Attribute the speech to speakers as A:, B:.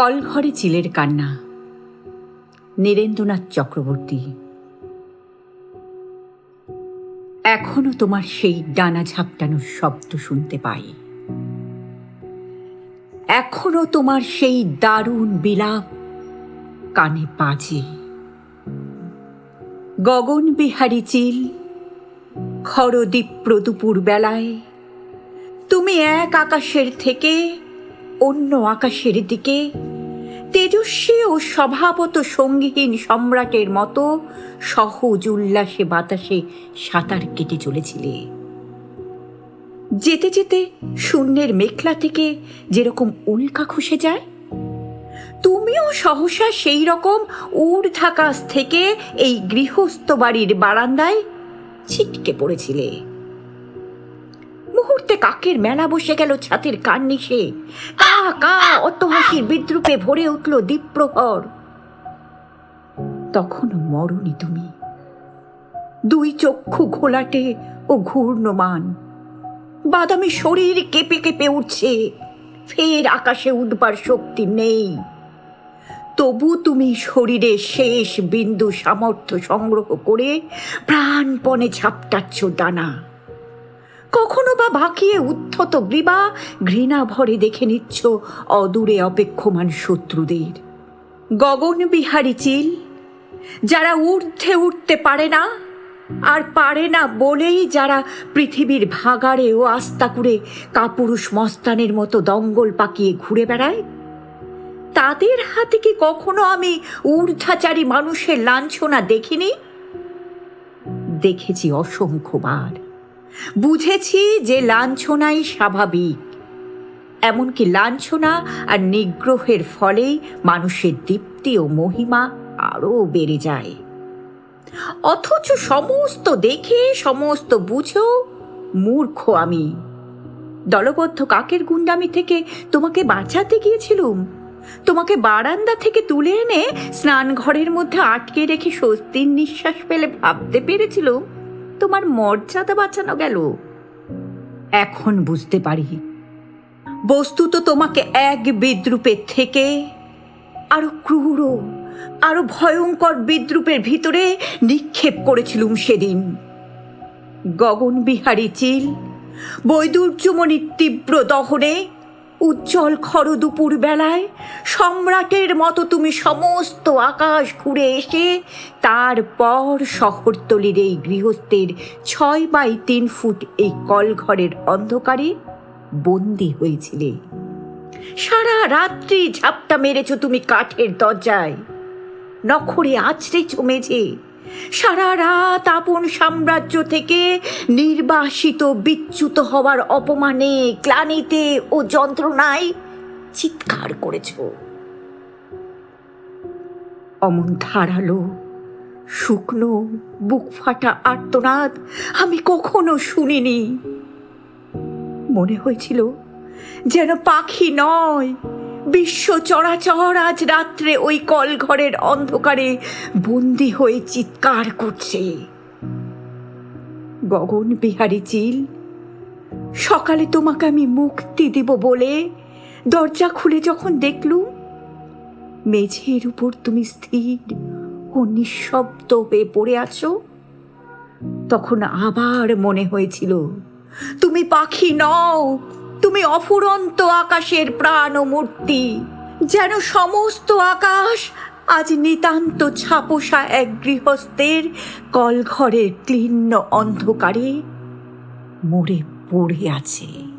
A: কলঘরে চিলের কান্না। নীরেন্দ্রনাথ চক্রবর্তী। এখনও তোমার সেই ডানা ঝাপটানোর শব্দ শুনতে পাই। এখনও তোমার সেই দারুণ বিলাপ কানে বাজে। গগন বিহারী চিল, খরদীপ্র দুপুর বেলায়, তুমি এক আকাশের থেকে অন্য আকাশের দিকে তেজস্বী ও স্বভাবত সঙ্গীহীন সম্রাটের মতো সহজ উল্লাসে বাতাসে সাঁতার কেটে চলেছিলে। যেতে যেতে শূন্যের মেঘলা থেকে যেরকম উল্কা খসে যায়, তুমিও সহসা সেই রকম ঊর্ধ্বাকাশ থেকে এই গৃহস্থ বাড়ির বারান্দায় ছিটকে পড়েছিলে। মুহূর্তে কাকের মেলা বসে গেল ছাতের কার্নিশে। কা কা অত হাসির বিদ্রুপে ভরে উঠল দ্বীপ্রহর তখনও মরণি তুমি। দুই চক্ষু ঘোলাটে ও ঘূর্ণমান। বাদামি শরীর কেঁপে কেঁপে উঠছে। ফের আকাশে উঠবার শক্তি নেই। তবু তুমি শরীরে শেষ বিন্দু সামর্থ্য সংগ্রহ করে প্রাণপণে ঝাপটাচ্ছ ডানা কখনো বা বাঁকিয়ে উদ্ধত গ্রীবা ঘৃণা ভরে দেখে নিচ্ছ অদূরে অপেক্ষমান শত্রুদের। গগন বিহারী চিল, যারা ঊর্ধ্বে উঠতে পারে না, আর পারে না বলেই যারা পৃথিবীর ভাগাড়ে ও আস্তা করে কাপুরুষ মস্তানের মতো দঙ্গল পাকিয়ে ঘুরে বেড়ায়, তাদের হাতে কি কখনো আমি ঊর্ধ্বাচারী মানুষের লাঞ্ছনা দেখিনি? দেখেছি অসংখ্যবার। বুঝেছি যে লাঞ্ছনাই স্বাভাবিক। এমনকি লাঞ্ছনা আর নিগ্রহের ফলেই মানুষের দীপ্তি ও মহিমা আরও বেড়ে যায়। অথচ সমস্ত দেখে, সমস্ত বুঝেও মূর্খ আমি। দলবদ্ধ কাকের গুন্ডামি থেকে তোমাকে বাঁচাতে গিয়েছিলুম। তোমাকে বারান্দা থেকে তুলে এনে স্নান ঘরের মধ্যে আটকে রেখে স্বস্তির নিঃশ্বাস পেলে ভাবতে পেরেছিলুম। তোমার মর্যাদা বাঁচানো গেল? এখন বুঝতে পারি। বস্তুত তোমাকে এক বিদ্রুপের থেকে আরও ক্রূর, আরও ভয়ঙ্কর বিদ্রুপের ভিতরে নিক্ষেপ করেছিলুম সেদিন। গগন বিহারী চিল বৈদুর্যমণির তীব্র দহনে উজ্জ্বল খর দুপুর বেলায় সম্রাটের মতো তুমি সমস্ত আকাশ ঘুরে এসে তারপর শহরতলির এই গৃহস্থের ছয় বাই তিন ফুট এই কলঘরের অন্ধকারে বন্দি হয়েছিলে। সারা রাত্রি ঝাপটা মেরেছ তুমি কাঠের দরজায়। নখরে আছড়েছ মেঝে সারা রাত আপন সাম্রাজ্য থেকে নির্বাসিত বিচ্যুত হওয়ার অপমানে ক্লানিতে ও যন্ত্রণায় চিৎকার করেছ। অমন ধারালো, শুকনো, বুক ফাটা আর্তনাদ আমি কখনো শুনিনি। মনে হয়েছিল যেন পাখি নয় বিশ্ব চরাচর আজ রাত্রে ওই কলঘরের অন্ধকারে বন্দি হয়ে চিৎকার করছে। গগন বিহারী চিল, সকালে তোমাকে আমি মুক্তি দিব বলে দরজা খুলে যখন দেখলুম মেঝের উপর তুমি স্থির ও নিঃশব্দ হয়ে পড়ে আছো, তখন আবার মনে হয়েছিল, তুমি পাখি নও তুমি অফুরন্ত আকাশের প্রাণ ও মূর্তি যেন সমস্ত আকাশ আজ নিতান্ত ছাপোষা এক গৃহস্থের কলঘরের ক্লিন্ন অন্ধকারে মরে পড়ে আছে।